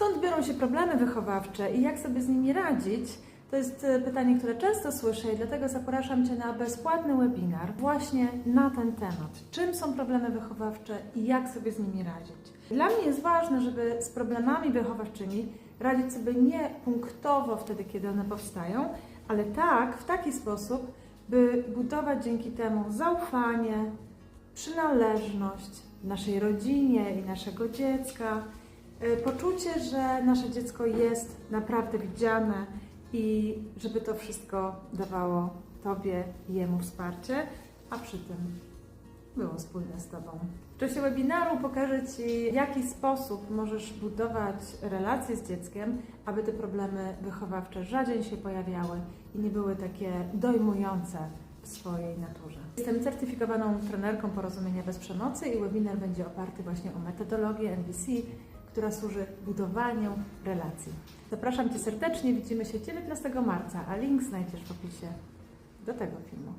Skąd biorą się problemy wychowawcze i jak sobie z nimi radzić? To jest e, pytanie, które często słyszę i dlatego zapraszam Cię na bezpłatny webinar właśnie na ten temat. Czym są problemy wychowawcze i jak sobie z nimi radzić? Dla mnie jest ważne, żeby z problemami wychowawczymi radzić sobie nie punktowo wtedy, kiedy one powstają, ale tak, w taki sposób, by budować dzięki temu zaufanie, przynależność w naszej rodzinie i naszego dziecka, poczucie, że nasze dziecko jest naprawdę widziane i żeby to wszystko dawało Tobie i Jemu wsparcie, a przy tym było spójne z Tobą. W czasie webinaru pokażę Ci, w jaki sposób możesz budować relacje z dzieckiem, aby te problemy wychowawcze rzadziej się pojawiały i nie były takie dojmujące w swojej naturze. Jestem certyfikowaną trenerką porozumienia bez przemocy i webinar będzie oparty właśnie o metodologię NBC, która służy budowaniu relacji. Zapraszam Cię serdecznie, widzimy się 19 marca, a link znajdziesz w opisie do tego filmu.